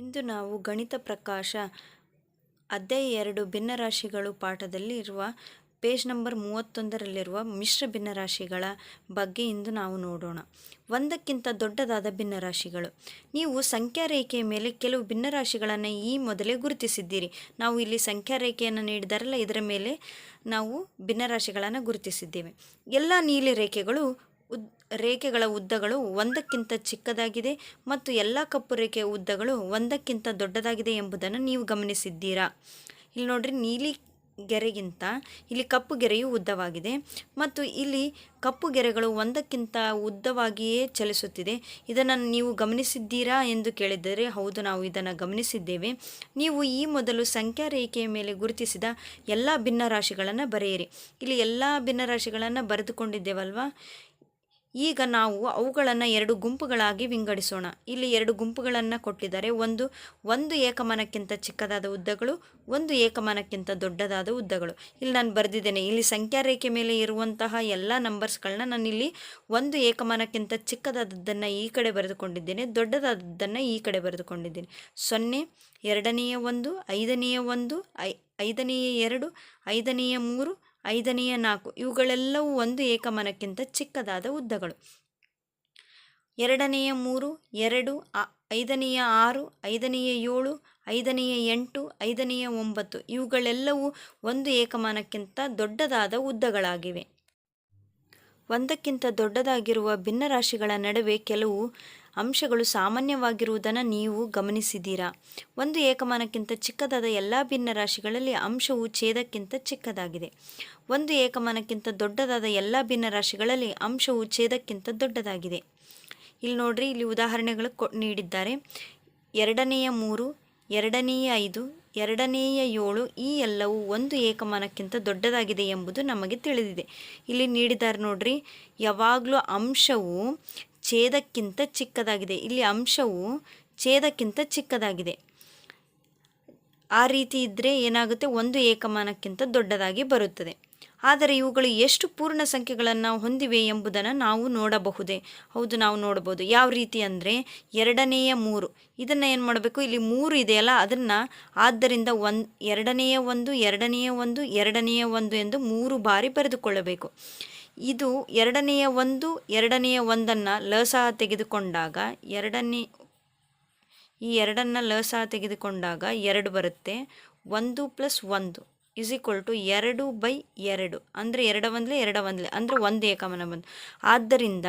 ಇಂದು ನಾವು ಗಣಿತ ಪ್ರಕಾಶ ಅಧ್ಯಾಯ ಎರಡು ಭಿನ್ನರಾಶಿಗಳು ಪಾಠದಲ್ಲಿ ಇರುವ ಪೇಜ್ ನಂಬರ್ ಮೂವತ್ತೊಂದರಲ್ಲಿರುವ ಮಿಶ್ರ ಭಿನ್ನರಾಶಿಗಳ ಬಗ್ಗೆ ಇಂದು ನಾವು ನೋಡೋಣ. ಒಂದಕ್ಕಿಂತ ದೊಡ್ಡದಾದ ಭಿನ್ನರಾಶಿಗಳು. ನೀವು ಸಂಖ್ಯಾ ರೇಖೆಯ ಮೇಲೆ ಕೆಲವು ಭಿನ್ನರಾಶಿಗಳನ್ನು ಈ ಮೊದಲೇ ಗುರುತಿಸಿದ್ದೀರಿ. ನಾವು ಇಲ್ಲಿ ಸಂಖ್ಯಾ ರೇಖೆಯನ್ನು ನೀಡಿದಾರಲ್ಲ, ಇದರ ಮೇಲೆ ನಾವು ಭಿನ್ನರಾಶಿಗಳನ್ನು ಗುರುತಿಸಿದ್ದೇವೆ. ಎಲ್ಲ ನೀಲಿ ರೇಖೆಗಳು ರೇಖೆಗಳ ಉದ್ದಗಳು ಒಂದಕ್ಕಿಂತ ಚಿಕ್ಕದಾಗಿದೆ ಮತ್ತು ಎಲ್ಲ ಕಪ್ಪು ರೇಖೆಯ ಉದ್ದಗಳು ಒಂದಕ್ಕಿಂತ ದೊಡ್ಡದಾಗಿದೆ ಎಂಬುದನ್ನು ನೀವು ಗಮನಿಸಿದ್ದೀರಾ. ಇಲ್ಲಿ ನೋಡ್ರಿ, ನೀಲಿ ಗೆರೆಗಿಂತ ಇಲ್ಲಿ ಕಪ್ಪು ಗೆರೆಯು ಉದ್ದವಾಗಿದೆ ಮತ್ತು ಇಲ್ಲಿ ಕಪ್ಪು ಗೆರೆಗಳು ಒಂದಕ್ಕಿಂತ ಉದ್ದವಾಗಿಯೇ ಚಲಿಸುತ್ತಿದೆ. ಇದನ್ನು ನೀವು ಗಮನಿಸಿದ್ದೀರಾ ಎಂದು ಕೇಳಿದರೆ, ಹೌದು, ನಾವು ಇದನ್ನು ಗಮನಿಸಿದ್ದೇವೆ. ನೀವು ಈ ಮೊದಲು ಸಂಖ್ಯಾ ರೇಖೆಯ ಮೇಲೆ ಗುರುತಿಸಿದ ಎಲ್ಲ ಭಿನ್ನರಾಶಿಗಳನ್ನು ಬರೆಯಿರಿ. ಇಲ್ಲಿ ಎಲ್ಲ ಭಿನ್ನರಾಶಿಗಳನ್ನು ಬರೆದುಕೊಂಡಿದ್ದೇವಲ್ವಾ? ಈಗ ನಾವು ಅವುಗಳನ್ನು ಎರಡು ಗುಂಪುಗಳಾಗಿ ವಿಂಗಡಿಸೋಣ. ಇಲ್ಲಿ ಎರಡು ಗುಂಪುಗಳನ್ನು ಕೊಟ್ಟಿದ್ದಾರೆ. ಒಂದು ಒಂದು ಏಕಮಾನಕ್ಕಿಂತ ಚಿಕ್ಕದಾದ ಉದ್ದಗಳು, ಒಂದು ಏಕಮಾನಕ್ಕಿಂತ ದೊಡ್ಡದಾದ ಉದ್ದಗಳು. ಇಲ್ಲಿ ನಾನು ಬರೆದಿದ್ದೇನೆ. ಇಲ್ಲಿ ಸಂಖ್ಯಾ ರೇಖೆ ಮೇಲೆ ಇರುವಂತಹ ಎಲ್ಲ ನಂಬರ್ಸ್ಗಳನ್ನ ನಾನು ಇಲ್ಲಿ ಒಂದು ಏಕಮಾನಕ್ಕಿಂತ ಚಿಕ್ಕದಾದದ್ದನ್ನು ಈ ಕಡೆ ಬರೆದುಕೊಂಡಿದ್ದೇನೆ. ದೊಡ್ಡದಾದದ್ದನ್ನು ಈ ಕಡೆ ಬರೆದುಕೊಂಡಿದ್ದೇನೆ. ಸೊನ್ನೆ, ಎರಡನೆಯ ಒಂದು, ಐದನೆಯ ಒಂದು, ಐ, ಐದನೆಯ ಎರಡು, ಐದನೆಯ ಮೂರು ಐದನೆಯ ನಾಲ್ಕು. ಇವುಗಳೆಲ್ಲವೂ ಒಂದು ಏಕಮಾನಕ್ಕಿಂತ ಚಿಕ್ಕದಾದ ಉದ್ದಗಳು. ಎರಡನೆಯ ಮೂರು, ಎರಡು ಐದನೆಯ ಆರು, ಐದನೆಯ ಏಳು, ಐದನೆಯ ಎಂಟು, ಐದನೆಯ ಒಂಬತ್ತು. ಇವುಗಳೆಲ್ಲವೂ ಒಂದು ಏಕಮಾನಕ್ಕಿಂತ ದೊಡ್ಡದಾದ ಉದ್ದಗಳಾಗಿವೆ. ಒಂದಕ್ಕಿಂತ ದೊಡ್ಡದಾಗಿರುವ ಭಿನ್ನರಾಶಿಗಳ ನಡುವೆ ಕೆಲವು ಅಂಶಗಳು ಸಾಮಾನ್ಯವಾಗಿರುವುದನ್ನು ನೀವು ಗಮನಿಸಿದ್ದೀರಾ? ಒಂದು ಏಕಮಾನಕ್ಕಿಂತ ಚಿಕ್ಕದಾದ ಎಲ್ಲ ಭಿನ್ನರಾಶಿಗಳಲ್ಲಿ ಅಂಶವು ಛೇದಕ್ಕಿಂತ ಚಿಕ್ಕದಾಗಿದೆ. ಒಂದು ಏಕಮಾನಕ್ಕಿಂತ ದೊಡ್ಡದಾದ ಎಲ್ಲ ಭಿನ್ನರಾಶಿಗಳಲ್ಲಿ ಅಂಶವು ಛೇದಕ್ಕಿಂತ ದೊಡ್ಡದಾಗಿದೆ. ಇಲ್ಲಿ ನೋಡ್ರಿ, ಇಲ್ಲಿ ಉದಾಹರಣೆಗಳು ಕೊ, ನೀಡಿದ್ದಾರೆ. ಎರಡನೆಯ ಮೂರು, ಎರಡನೆಯ ಐದು ಎರಡನೆಯ ಏಳು ಈ ಎಲ್ಲವೂ ಒಂದು ಏಕಮಾನಕ್ಕಿಂತ ದೊಡ್ಡದಾಗಿದೆ ಎಂಬುದು ನಮಗೆ ತಿಳಿದಿದೆ. ಇಲ್ಲಿ ನೀಡಿದ್ದಾರೆ ನೋಡ್ರಿ, ಯಾವಾಗಲೂ ಅಂಶವು ಛೇದಕ್ಕಿಂತ ಚಿಕ್ಕದಾಗಿದೆ. ಇಲ್ಲಿ ಅಂಶವು ಛೇದಕ್ಕಿಂತ ಚಿಕ್ಕದಾಗಿದೆ. ಆ ರೀತಿ ಇದ್ದರೆ ಏನಾಗುತ್ತೆ? ಒಂದು ಏಕಮಾನಕ್ಕಿಂತ ದೊಡ್ಡದಾಗಿ ಬರುತ್ತದೆ. ಆದರೆ ಇವುಗಳು ಎಷ್ಟು ಪೂರ್ಣ ಸಂಖ್ಯೆಗಳನ್ನು ಹೊಂದಿವೆ ಎಂಬುದನ್ನು ನಾವು ನೋಡಬಹುದೇ? ಹೌದು, ನಾವು ನೋಡಬಹುದು. ಯಾವ ರೀತಿ ಅಂದರೆ ಎರಡನೆಯ ಮೂರು. ಇದನ್ನು ಏನು ಮಾಡಬೇಕು? ಇಲ್ಲಿ ಮೂರು ಇದೆಯಲ್ಲ ಅದನ್ನು ಆದ್ದರಿಂದ ಒಂದು ಎರಡನೆಯ ಒಂದು ಎರಡನೆಯ ಒಂದು ಎರಡನೆಯ ಒಂದು ಎಂದು ಮೂರು ಬಾರಿ ಬರೆದುಕೊಳ್ಳಬೇಕು. ಇದು ಎರಡನೆಯ ಒಂದು, ಎರಡನೆಯ ಒಂದನ್ನು ಲಸಹ ತೆಗೆದುಕೊಂಡಾಗ ಎರಡನೇ, ಈ ಎರಡನ್ನು ಲಸಹ ತೆಗೆದುಕೊಂಡಾಗ ಎರಡು ಬರುತ್ತೆ. ಒಂದು ಪ್ಲಸ್ ಒಂದು. ಇಸ್ ಈಕ್ವಲ್ ಟು ಎರಡು ಬೈ ಎರಡು. ಅಂದರೆ ಎರಡ ಒಂದಲೇ ಎರಡ ಒಂದಲೇ, ಅಂದರೆ ಒಂದು ಏಕಮಾನ ಬಂದು. ಆದ್ದರಿಂದ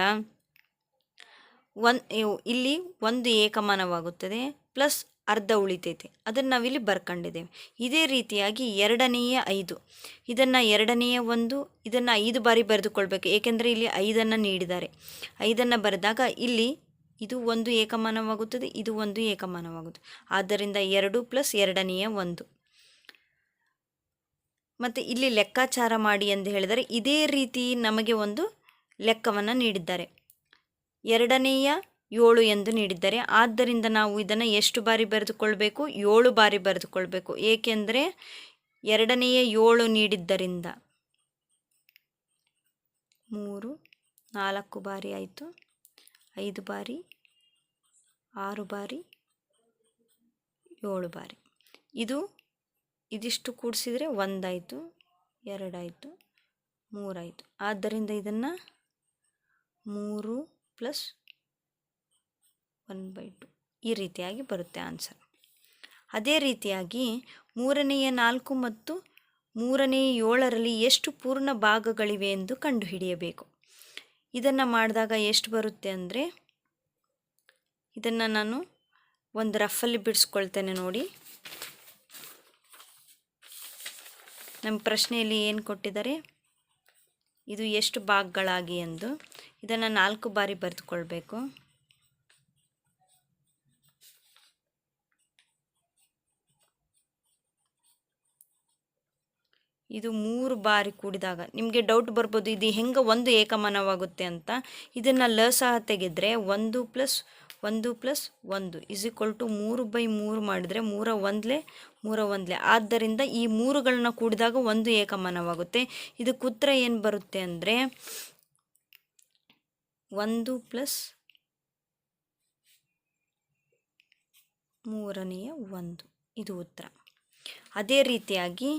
ಒನ್ ಇಲ್ಲಿ ಒಂದು ಏಕಮಾನವಾಗುತ್ತದೆ ಪ್ಲಸ್ ಅರ್ಧ ಉಳಿತೈತೆ. ಅದನ್ನು ನಾವಿಲ್ಲಿ ಬರ್ಕೊಂಡಿದ್ದೇವೆ. ಇದೇ ರೀತಿಯಾಗಿ ಎರಡನೆಯ ಐದು. ಇದನ್ನು ಎರಡನೆಯ ಒಂದು, ಇದನ್ನು ಐದು ಬಾರಿ ಬರೆದುಕೊಳ್ಬೇಕು. ಏಕೆಂದರೆ ಇಲ್ಲಿ ಐದನ್ನು ನೀಡಿದ್ದಾರೆ. ಐದನ್ನು ಬರೆದಾಗ ಇಲ್ಲಿ ಇದು ಒಂದು ಏಕಮಾನವಾಗುತ್ತದೆ, ಇದು ಒಂದು ಏಕಮಾನವಾಗುತ್ತದೆ. ಆದ್ದರಿಂದ ಎರಡು ಪ್ಲಸ್ ಎರಡನೆಯ ಒಂದು. ಮತ್ತು ಇಲ್ಲಿ ಲೆಕ್ಕಾಚಾರ ಮಾಡಿ ಎಂದು ಹೇಳಿದರೆ ಇದೇ ರೀತಿ ನಮಗೆ ಒಂದು ಲೆಕ್ಕವನ್ನು ನೀಡಿದ್ದಾರೆ. ಎರಡನೆಯ ಏಳು ಎಂದು ನೀಡಿದ್ದಾರೆ. ಆದ್ದರಿಂದ ನಾವು ಇದನ್ನು ಎಷ್ಟು ಬಾರಿ ಬರೆದುಕೊಳ್ಬೇಕು? ಏಳು ಬಾರಿ ಬರೆದುಕೊಳ್ಬೇಕು. ಏಕೆಂದರೆ ಎರಡನೆಯ ಏಳು ನೀಡಿದ್ದರಿಂದ ಮೂರು, ನಾಲ್ಕು ಬಾರಿ ಆಯಿತು. ಐದು ಬಾರಿ, ಆರು ಬಾರಿ, ಏಳು ಬಾರಿ. ಇದು ಇದಿಷ್ಟು ಕೂಡಿಸಿದರೆ ಒಂದಾಯಿತು, ಎರಡಾಯಿತು, ಮೂರಾಯಿತು. ಆದ್ದರಿಂದ ಇದನ್ನು ಮೂರು ಪ್ಲಸ್ ಒನ್ ಬೈ ಟು ಈ ರೀತಿಯಾಗಿ ಬರುತ್ತೆ ಆನ್ಸರ್. ಅದೇ ರೀತಿಯಾಗಿ ಮೂರನೆಯ ನಾಲ್ಕು ಮತ್ತು ಮೂರನೇ ಏಳರಲ್ಲಿ ಎಷ್ಟು ಪೂರ್ಣ ಭಾಗಗಳಿವೆ ಎಂದು ಕಂಡುಹಿಡಿಯಬೇಕು. ಇದನ್ನು ಮಾಡಿದಾಗ ಎಷ್ಟು ಬರುತ್ತೆ ಅಂದರೆ, ಇದನ್ನು ನಾನು ಒಂದು ರಫಲ್ಲಿ ಬಿಡಿಸ್ಕೊಳ್ತೇನೆ ನೋಡಿ. ನಮ್ಮ ಪ್ರಶ್ನೆಯಲ್ಲಿ ಏನು ಕೊಟ್ಟಿದ್ದಾರೆ? ಇದು ಎಷ್ಟು ಭಾಗಗಳಾಗಿ ಎಂದು. ಇದನ್ನು ನಾಲ್ಕು ಬಾರಿ ಬರೆದುಕೊಳ್ಬೇಕು. ಇದು ಮೂರು ಬಾರಿ ಕೂಡಿದಾಗ ನಿಮಗೆ ಡೌಟ್ ಬರ್ಬೋದು, ಇದು ಹೆಂಗೆ ಒಂದು ಏಕಮಾನವಾಗುತ್ತೆ ಅಂತ. ಇದನ್ನು ಲ ಸಹ ತೆಗೆದರೆ ಒಂದು ಪ್ಲಸ್ ಒಂದು ಪ್ಲಸ್ ಒಂದು ಇಸ್ ಈಕ್ವಲ್ ಟು ಮೂರು ಬೈ ಮೂರು ಮಾಡಿದರೆ ಮೂರ ಒಂದಲೇ ಮೂರ ಒಂದಲೇ. ಆದ್ದರಿಂದ ಈ ಮೂರುಗಳನ್ನ ಕೂಡಿದಾಗ ಒಂದು ಏಕಮಾನವಾಗುತ್ತೆ. ಇದಕ್ಕೆ ಉತ್ತರ ಏನು ಬರುತ್ತೆ ಅಂದರೆ ಒಂದು ಪ್ಲಸ್ ಮೂರನೆಯ ಒಂದು. ಇದು ಉತ್ತರ. ಅದೇ ರೀತಿಯಾಗಿ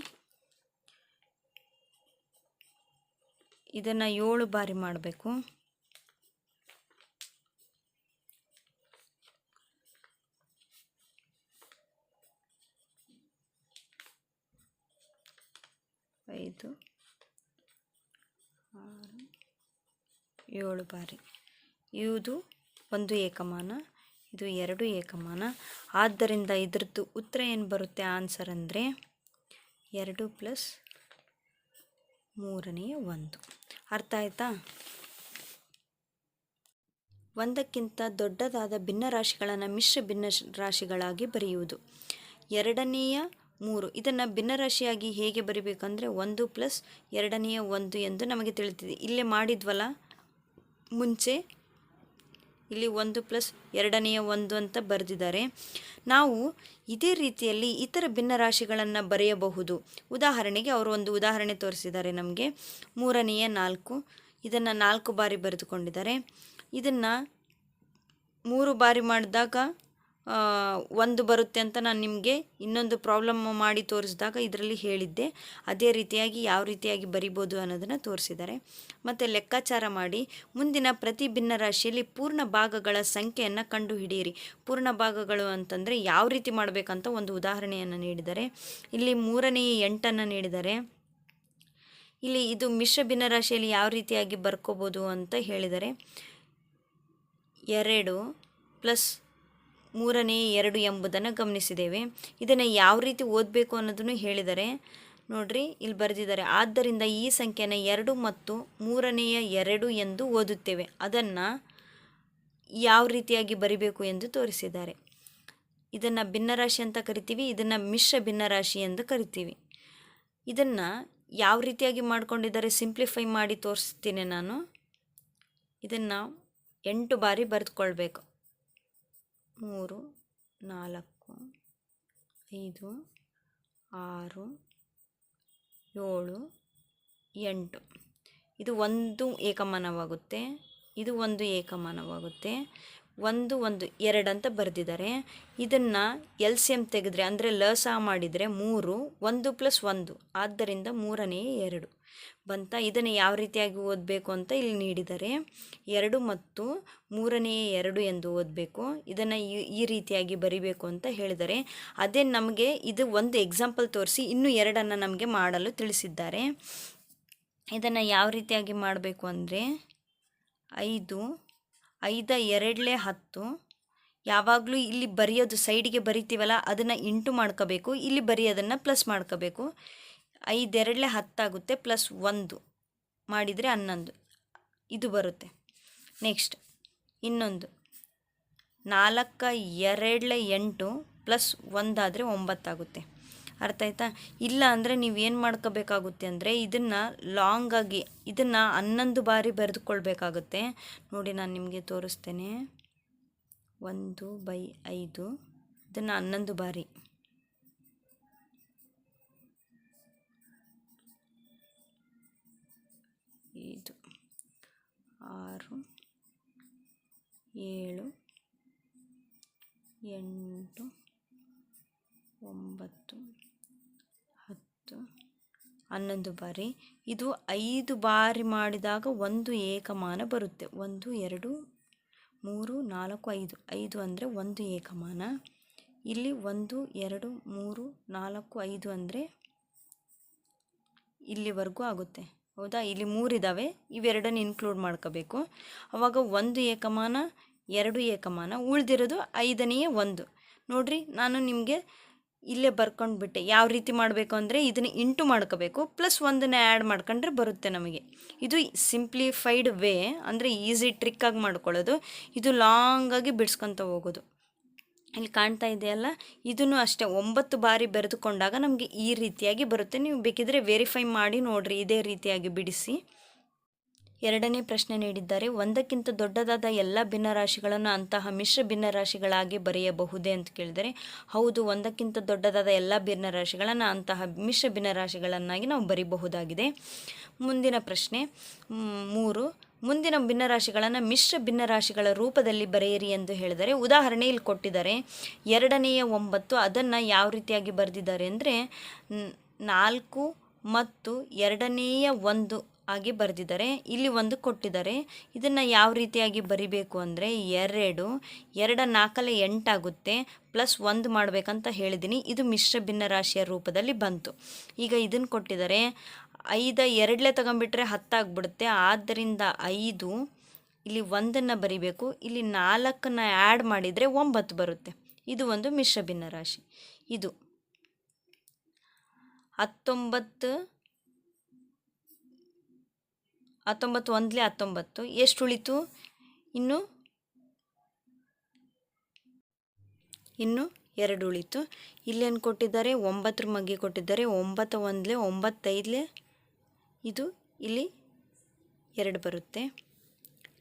ಇದನ್ನು ಏಳು ಬಾರಿ ಮಾಡಬೇಕು. ಐದು, ಆರು, ಏಳು ಬಾರಿ. ಇದು ಒಂದು ಏಕಮಾನ, ಇದು ಎರಡು ಏಕಮಾನ. ಆದ್ದರಿಂದ ಇದ್ರದ್ದು ಉತ್ತರ ಏನು ಬರುತ್ತೆ ಆನ್ಸರ್ ಅಂದರೆ ಎರಡು ಪ್ಲಸ್ ಮೂರನೆಯ ಒಂದು. ಅರ್ಥ ಆಯ್ತಾ? ಒಂದಕ್ಕಿಂತ ದೊಡ್ಡದಾದ ಭಿನ್ನರಾಶಿಗಳನ್ನು ಮಿಶ್ರ ಭಿನ್ನ ರಾಶಿಗಳಾಗಿ ಬರೆಯುವುದು. ಎರಡನೆಯ ಮೂರು. ಇದನ್ನು ಭಿನ್ನರಾಶಿಯಾಗಿ ಹೇಗೆ ಬರಿಬೇಕಂದ್ರೆ ಒಂದು ಪ್ಲಸ್ ಎರಡನೆಯ ಒಂದು ಎಂದು ನಮಗೆ ತಿಳಿದಿದೆ ಇಲ್ಲೇ ಮಾಡಿದ್ವಲ್ಲ? ಮುಂಚೆ ಇಲ್ಲಿ ಒಂದು ಪ್ಲಸ್ ಎರಡನೆಯ ಒಂದು ಅಂತ ಬರೆದಿದ್ದಾರೆ. ನಾವು ಇದೇ ರೀತಿಯಲ್ಲಿ ಇತರ ಭಿನ್ನರಾಶಿಗಳನ್ನು ಬರೆಯಬಹುದು. ಉದಾಹರಣೆಗೆ ಅವರು ಒಂದು ಉದಾಹರಣೆ ತೋರಿಸಿದ್ದಾರೆ ನಮಗೆ. ಮೂರನೆಯ ನಾಲ್ಕು. ಇದನ್ನು ನಾಲ್ಕು ಬಾರಿ ಬರೆದುಕೊಂಡಿದ್ದಾರೆ. ಇದನ್ನು ಮೂರು ಬಾರಿ ಮಾಡಿದಾಗ ಒಂದು ಬರುತ್ತೆ ಅಂತ ನಾನು ನಿಮಗೆ ಇನ್ನೊಂದು ಪ್ರಾಬ್ಲಮ್ ಮಾಡಿ ತೋರಿಸಿದಾಗ ಇದರಲ್ಲಿ ಹೇಳಿದ್ದೆ. ಅದೇ ರೀತಿಯಾಗಿ ಯಾವ ರೀತಿಯಾಗಿ ಬರಿಬೋದು ಅನ್ನೋದನ್ನು ತೋರಿಸಿದ್ದಾರೆ. ಮತ್ತು ಲೆಕ್ಕಾಚಾರ ಮಾಡಿ, ಮುಂದಿನ ಪ್ರತಿ ಭಿನ್ನ ರಾಶಿಯಲ್ಲಿ ಪೂರ್ಣ ಭಾಗಗಳ ಸಂಖ್ಯೆಯನ್ನು ಕಂಡುಹಿಡಿಯಿರಿ. ಪೂರ್ಣ ಭಾಗಗಳು ಅಂತಂದರೆ ಯಾವ ರೀತಿ ಮಾಡಬೇಕಂತ ಒಂದು ಉದಾಹರಣೆಯನ್ನು ನೀಡಿದ್ದಾರೆ. ಇಲ್ಲಿ ಮೂರನೆಯ ಎಂಟನ್ನು ನೀಡಿದ್ದಾರೆ. ಇಲ್ಲಿ ಇದು ಮಿಶ್ರ ಭಿನ್ನರಾಶಿಯಲ್ಲಿ ಯಾವ ರೀತಿಯಾಗಿ ಬರ್ಕೋಬೋದು ಅಂತ ಹೇಳಿದ್ದಾರೆ. ಎರಡು ಪ್ಲಸ್ ಮೂರನೇ ಎರಡು ಎಂಬುದನ್ನು ಗಮನಿಸಿದ್ದೇವೆ. ಇದನ್ನು ಯಾವ ರೀತಿ ಓದಬೇಕು ಅನ್ನೋದನ್ನು ಹೇಳಿದರೆ, ನೋಡ್ರಿ, ಇಲ್ಲಿ ಬರೆದಿದ್ದಾರೆ, ಆದ್ದರಿಂದ ಈ ಸಂಖ್ಯೆನ ಎರಡು ಮತ್ತು ಮೂರನೆಯ ಎರಡು ಎಂದು ಓದುತ್ತೇವೆ. ಅದನ್ನು ಯಾವ ರೀತಿಯಾಗಿ ಬರಿಬೇಕು ಎಂದು ತೋರಿಸಿದ್ದಾರೆ. ಇದನ್ನು ಭಿನ್ನರಾಶಿ ಅಂತ ಕರಿತೀವಿ, ಇದನ್ನು ಮಿಶ್ರ ಭಿನ್ನರಾಶಿ ಎಂದು ಕರಿತೀವಿ. ಇದನ್ನು ಯಾವ ರೀತಿಯಾಗಿ ಮಾಡಿಕೊಂಡಿದ್ದಾರೆ, ಸಿಂಪ್ಲಿಫೈ ಮಾಡಿ ತೋರಿಸ್ತೀನಿ ನಾನು. ಇದನ್ನು ಎಂಟು ಬಾರಿ ಬರೆದುಕೊಳ್ಬೇಕು. ಮೂರು, ನಾಲ್ಕು, ಐದು, ಆರು, ಏಳು, ಎಂಟು. ಇದು ಒಂದು ಏಕಮಾನವಾಗುತ್ತೆ. ಇದು ಒಂದು ಏಕಮಾನವಾಗುತ್ತೆ. ಒಂದು ಒಂದು, ಎರಡು ಅಂತ ಬರೆದಿದ್ದಾರೆ. ಇದನ್ನು ಎಲ್ ಸಿ ಎಂ ತೆಗೆದ್ರೆ, ಅಂದರೆ ಲಸ ಮಾಡಿದರೆ ಮೂರು, ಒಂದು ಪ್ಲಸ್ ಒಂದು. ಆದ್ದರಿಂದ ಮೂರನೇ ಎರಡು. ಬಂತ. ಇದನ್ನು ಯಾವ ರೀತಿಯಾಗಿ ಓದಬೇಕು ಅಂತ ಇಲ್ಲಿ ನೀಡಿದ್ದಾರೆ ಎರಡು ಮತ್ತು ಮೂರನೆಯ ಎರಡು ಎಂದು ಓದಬೇಕು. ಇದನ್ನು ಈ ಈ ರೀತಿಯಾಗಿ ಬರಿಬೇಕು ಅಂತ ಹೇಳಿದ್ದಾರೆ ಅದೇ ನಮಗೆ ಇದು ಒಂದು ಎಕ್ಸಾಂಪಲ್ ತೋರಿಸಿ ಇನ್ನೂ ಎರಡನ್ನು ನಮಗೆ ಮಾಡಲು ತಿಳಿಸಿದ್ದಾರೆ. ಇದನ್ನು ಯಾವ ರೀತಿಯಾಗಿ ಮಾಡಬೇಕು ಅಂದರೆ, ಐದು, ಐದ, ಎರಡಲೇ ಹತ್ತು. ಯಾವಾಗಲೂ ಇಲ್ಲಿ ಬರೆಯೋದು ಸೈಡಿಗೆ ಬರಿತೀವಲ್ಲ, ಅದನ್ನು ಇಂಟು ಮಾಡ್ಕೋಬೇಕು. ಇಲ್ಲಿ ಬರೆಯೋದನ್ನು ಪ್ಲಸ್ ಮಾಡ್ಕೋಬೇಕು. ಐದೆರಡಲೇ ಹತ್ತಾಗುತ್ತೆ ಪ್ಲಸ್ ಒಂದು. ಮಾಡಿದರೆ ಹನ್ನೊಂದು. ಇದು ಬರುತ್ತೆ. ನೆಕ್ಸ್ಟ್. ಇನ್ನೊಂದು. ನಾಲ್ಕ ಎರಡಲೆ ಎಂಟು ಪ್ಲಸ್ ಒಂದಾದರೆ ಒಂಬತ್ತಾಗುತ್ತೆ. ಅರ್ಥ ಆಯ್ತಾ? ಇಲ್ಲ ಅಂದರೆ ನೀವು ಏನು ಮಾಡ್ಕೋಬೇಕಾಗುತ್ತೆ ಅಂದರೆ ಇದನ್ನು ಲಾಂಗಾಗಿ ಇದನ್ನು ಹನ್ನೊಂದು ಬಾರಿ ಬರೆದುಕೊಳ್ಬೇಕಾಗುತ್ತೆ. ನೋಡಿ ನಾನು ನಿಮಗೆ ತೋರಿಸ್ತೇನೆ. ಒಂದು ಬೈ ಐದು. ಇದನ್ನು ಹನ್ನೊಂದು ಬಾರಿ. ಆರು, ಏಳು, ಎಂಟು, ಒಂಬತ್ತು, ಹತ್ತು. ಹನ್ನೊಂದು ಬಾರಿ. ಇದು ಐದು ಬಾರಿ ಮಾಡಿದಾಗ ಒಂದು ಏಕಮಾನ ಬರುತ್ತೆ. ಒಂದು, ಎರಡು, ಮೂರು, ನಾಲ್ಕು, ಐದು. ಐದು ಅಂದರೆ ಒಂದು ಏಕಮಾನ. ಇಲ್ಲಿ ಒಂದು, ಎರಡು, ಮೂರು, ನಾಲ್ಕು, ಐದು ಅಂದರೆ ಇಲ್ಲಿವರೆಗೂ ಆಗುತ್ತೆ. ಹೌದಾ? ಇಲ್ಲಿ ಮೂರಿದ್ದಾವೆ ಇವೆರಡನ್ನು ಇನ್ಕ್ಲೂಡ್ ಮಾಡ್ಕೋಬೇಕು. ಆವಾಗ ಒಂದು ಏಕಮಾನ, ಎರಡು ಏಕಮಾನ, ಉಳಿದಿರೋದು ಐದನೆಯ ಒಂದು. ನೋಡ್ರಿ, ನಾನು ನಿಮಗೆ ಇಲ್ಲೇ ಬರ್ಕೊಂಡು ಬಿಟ್ಟೆ ಯಾವ ರೀತಿ ಮಾಡಬೇಕು ಅಂದರೆ ಇದನ್ನು ಇಂಟು ಮಾಡ್ಕೋಬೇಕು, ಪ್ಲಸ್ ಒಂದನ್ನು ಆ್ಯಡ್ ಮಾಡ್ಕೊಂಡ್ರೆ ಬರುತ್ತೆ ನಮಗೆ. ಇದು ಸಿಂಪ್ಲಿಫೈಡ್ ವೇ ಅಂದರೆ ಈಸಿ ಟ್ರಿಕ್ಕಾಗಿ ಮಾಡ್ಕೊಳ್ಳೋದು. ಇದು ಲಾಂಗಾಗಿ ಬಿಡ್ಸ್ಕೊತ ಹೋಗೋದು. ಇಲ್ಲಿ ಕಾಣ್ತಾ ಇದೆಯಲ್ಲ? ಇದನ್ನು ಅಷ್ಟೇ ಒಂಬತ್ತು ಬಾರಿ ಬರೆದುಕೊಂಡಾಗ ನಮಗೆ ಈ ರೀತಿಯಾಗಿ ಬರುತ್ತೆ. ನೀವು ಬೇಕಿದ್ರೆ ವೆರಿಫೈ ಮಾಡಿ ನೋಡಿರಿ, ಇದೇ ರೀತಿಯಾಗಿ ಬಿಡಿಸಿ. ಎರಡನೇ ಪ್ರಶ್ನೆ ನೀಡಿದ್ದಾರೆ, ಒಂದಕ್ಕಿಂತ ದೊಡ್ಡದಾದ ಎಲ್ಲ ಭಿನ್ನರಾಶಿಗಳನ್ನು ಅಂತಹ ಮಿಶ್ರ ಭಿನ್ನರಾಶಿಗಳಾಗಿ ಬರೆಯಬಹುದೇ ಅಂತ ಕೇಳಿದರೆ, ಹೌದು, ಒಂದಕ್ಕಿಂತ ದೊಡ್ಡದಾದ ಎಲ್ಲ ಭಿನ್ನರಾಶಿಗಳನ್ನು ಅಂತಹ ಮಿಶ್ರ ಭಿನ್ನರಾಶಿಗಳನ್ನಾಗಿ ನಾವು ಬರೀಬಹುದಾಗಿದೆ. ಮುಂದಿನ ಪ್ರಶ್ನೆ ಮೂರು, ಮುಂದಿನ ಭಿನ್ನರಾಶಿಗಳನ್ನು ಮಿಶ್ರ ಭಿನ್ನರಾಶಿಗಳ ರೂಪದಲ್ಲಿ ಬರೆಯಿರಿ ಎಂದು ಹೇಳಿದರೆ, ಉದಾಹರಣೆ ಇಲ್ಲಿ ಕೊಟ್ಟಿದ್ದಾರೆ, ಎರಡನೆಯ ಒಂಬತ್ತು ಅದನ್ನು ಯಾವ ರೀತಿಯಾಗಿ ಬರೆದಿದ್ದಾರೆ ಅಂದರೆ, ನಾಲ್ಕು ಮತ್ತು ಎರಡನೆಯ ಒಂದು ಆಗಿ ಬರೆದಿದ್ದಾರೆ. ಇಲ್ಲಿ ಒಂದು ಕೊಟ್ಟಿದ್ದಾರೆ. ಇದನ್ನು ಯಾವ ರೀತಿಯಾಗಿ ಬರಿಬೇಕು ಅಂದರೆ ಎರಡು, ಎರಡ ನಾಲ್ಕಲೆ ಎಂಟಾಗುತ್ತೆ ಪ್ಲಸ್ ಒಂದು ಮಾಡಬೇಕಂತ ಹೇಳಿದ್ದೀನಿ. ಇದು ಮಿಶ್ರ ಭಿನ್ನರಾಶಿಯ ರೂಪದಲ್ಲಿ ಬಂತು. ಈಗ ಇದನ್ನು ಕೊಟ್ಟಿದ್ದಾರೆ. ಐದು ಎರಡಲೇ ತಗೊಂಬಿಟ್ರೆ ಹತ್ತಾಗ್ಬಿಡುತ್ತೆ ಆದ್ದರಿಂದ ಐದು, ಇಲ್ಲಿ ಒಂದನ್ನು ಬರಿಬೇಕು. ಇಲ್ಲಿ ನಾಲ್ಕನ್ನು ಆ್ಯಡ್ ಮಾಡಿದರೆ ಒಂಬತ್ತು ಬರುತ್ತೆ. ಇದು ಒಂದು ಮಿಶ್ರ ಭಿನ್ನರಾಶಿ ಇದು ಹತ್ತೊಂಬತ್ತು ಹತ್ತೊಂಬತ್ತು ಒಂದಲೇ ಹತ್ತೊಂಬತ್ತು. ಎಷ್ಟು ಉಳಿತು ಇನ್ನು? ಇನ್ನು ಎರಡು ಉಳಿತು ಇಲ್ಲೇನು ಕೊಟ್ಟಿದ್ದಾರೆ? ಒಂಬತ್ತರ ಮಗ್ಗಿ ಕೊಟ್ಟಿದ್ದಾರೆ. ಒಂಬತ್ತು ಒಂದಲೇ ಒಂಬತ್ತೈದಲೇ ಇದು ಇಲ್ಲಿ ಎರಡು ಬರುತ್ತೆ.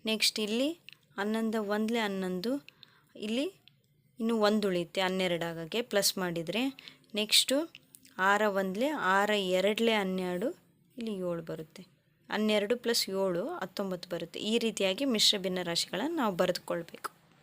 ನೆಕ್ಸ್ಟ್ ಇಲ್ಲಿ ಹನ್ನೊಂದು ಒಂದಲೇ ಹನ್ನೊಂದು. ಇಲ್ಲಿ ಇನ್ನು ಒಂದು ಉಳಿಯುತ್ತೆ ಹನ್ನೆರಡು ಆಗೋಕ್ಕೆ ಪ್ಲಸ್ ಮಾಡಿದರೆ. ನೆಕ್ಸ್ಟು ಆರ ಒಂದಲೇ ಆರ ಎರಡಲೇ ಹನ್ನೆರಡು. ಇಲ್ಲಿ ಏಳು ಬರುತ್ತೆ. ಹನ್ನೆರಡು ಪ್ಲಸ್ ಏಳು ಹತ್ತೊಂಬತ್ತು ಬರುತ್ತೆ. ಈ ರೀತಿಯಾಗಿ ಮಿಶ್ರ ಭಿನ್ನರಾಶಿಗಳನ್ನು ನಾವು ಬರೆದುಕೊಳ್ಬೇಕು.